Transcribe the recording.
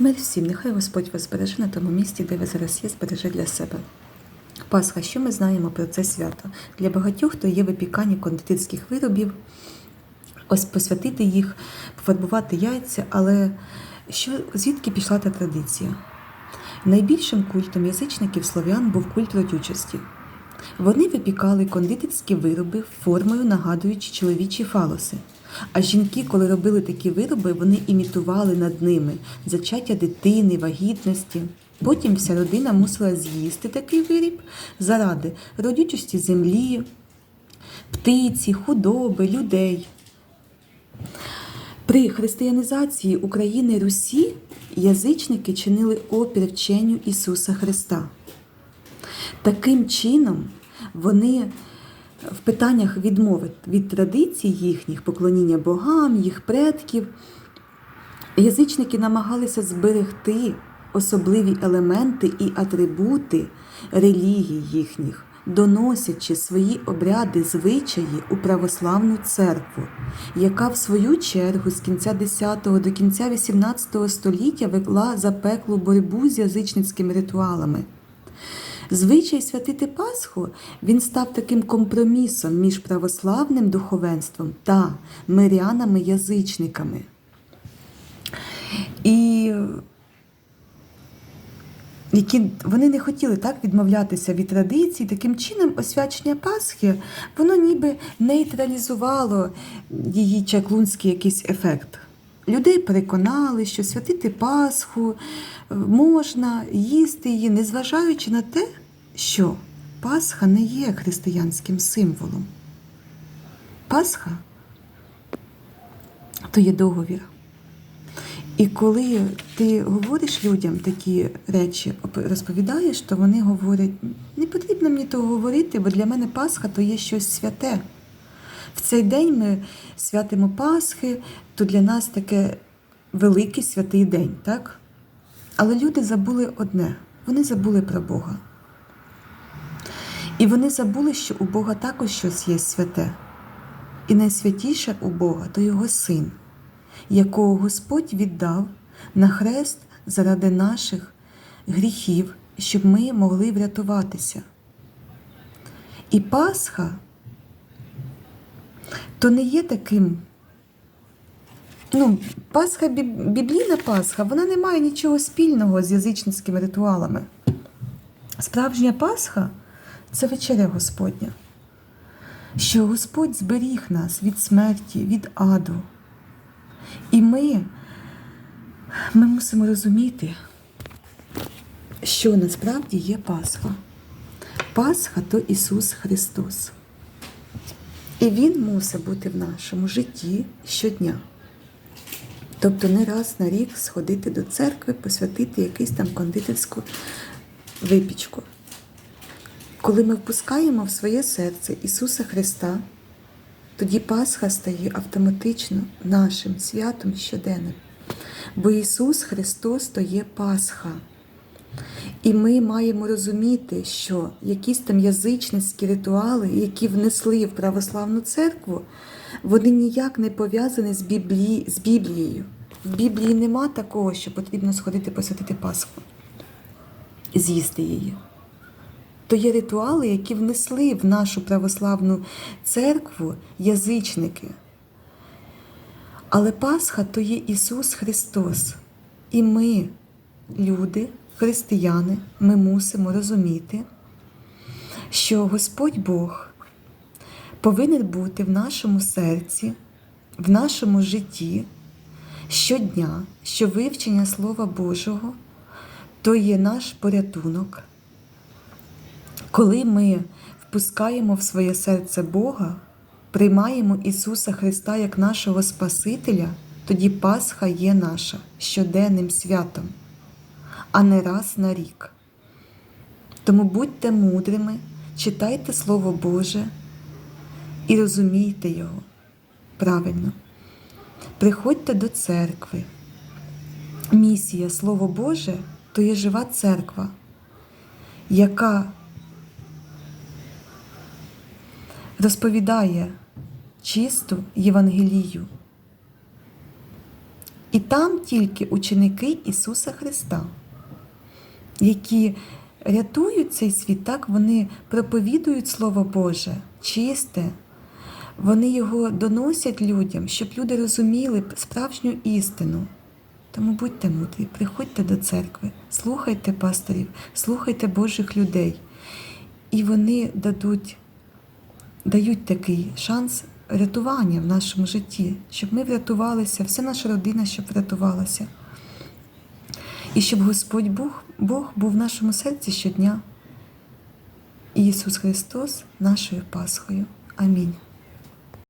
Мир всім, нехай Господь вас збереже на тому місці, де ви зараз є, збереже для себе. Пасха, що ми знаємо про це свято? Для багатьох, хто є випіканні кондитерських виробів, ось посвятити їх, пофарбувати яйця, але що, звідки пішла та традиція? Найбільшим культом язичників слов'ян був культ родючості. Вони випікали кондитерські вироби формою, нагадуючи чоловічі фалоси. А жінки, коли робили такі вироби, вони імітували над ними зачаття дитини, вагітності. Потім вся родина мусила з'їсти такий виріб заради родючості землі, птиці, худоби, людей. При християнізації України Русі язичники чинили опір вченню Ісуса Христа. Таким чином вони в питаннях відмови від традицій їхніх, поклоніння богам, їх предків, язичники намагалися зберегти особливі елементи і атрибути релігій їхніх, доносячи свої обряди, звичаї у православну церкву, яка в свою чергу з кінця 10-го до кінця 18 століття вела запеклу боротьбу з язичницькими ритуалами. Звичай святити Пасху він став таким компромісом між православним духовенством та мирянами-язичниками. І які вони не хотіли так відмовлятися від традицій, таким чином освячення Пасхи, воно ніби нейтралізувало її чаклунський якийсь ефект. Людей переконали, що святити Пасху е, можна їсти її, незважаючи на те, що Пасха не є християнським символом. Пасха то є договір. І коли ти говориш людям такі речі, розповідаєш, то вони говорять, не потрібно мені того говорити, бо для мене Пасха то є щось святе. В цей день ми святимо Пасхи, то для нас таке великий святий день, так? Але люди забули одне: вони забули про Бога. І вони забули, що у Бога також щось є святе. І найсвятіше у Бога то Його син, якого Господь віддав на хрест заради наших гріхів, щоб ми могли врятуватися. І Пасха то не є таким. Ну, Пасха, біблійна Пасха, вона не має нічого спільного з язичницькими ритуалами. Справжня Пасха це вечеря Господня, що Господь зберіг нас від смерті, від аду. І ми, ми мусимо розуміти, що насправді є Пасха. Пасха то Ісус Христос. І Він мусить бути в нашому житті щодня. Тобто не раз на рік сходити до церкви, посвятити якусь там кондитерську випічку. Коли ми впускаємо в своє серце Ісуса Христа, тоді Пасха стає автоматично нашим святом щоденним. Бо Ісус Христос то є Пасха. І ми маємо розуміти, що якісь там язичницькі ритуали, які внесли в православну церкву, вони ніяк не пов'язані з, Біблії, з Біблією. В Біблії нема такого, що потрібно сходити посвятити Пасху, з'їсти її. То є ритуали, які внесли в нашу православну церкву язичники. Але Пасха то є Ісус Христос. І ми, люди, християни, ми мусимо розуміти, що Господь Бог повинен бути в нашому серці, в нашому житті щодня, що вивчення Слова Божого то є наш порятунок. Коли ми впускаємо в своє серце Бога, приймаємо Ісуса Христа як нашого Спасителя, тоді Пасха є наша щоденним святом, а не раз на рік. Тому будьте мудрими, читайте Слово Боже і розумійте Його правильно. Приходьте до церкви. Місія Слово Боже то є жива церква, яка розповідає чисту Євангелію. І там тільки ученики Ісуса Христа, які рятують цей світ, так вони проповідують Слово Боже, чисте, вони його доносять людям, щоб люди розуміли справжню істину. Тому будьте мудрі, приходьте до церкви, слухайте пасторів, слухайте Божих людей, і вони дадуть, дають такий шанс рятування в нашому житті, щоб ми врятувалися, вся наша родина, щоб врятувалася. І щоб Господь Бог, Бог був в нашому серці щодня. Ісус Христос нашою Пасхою. Амінь.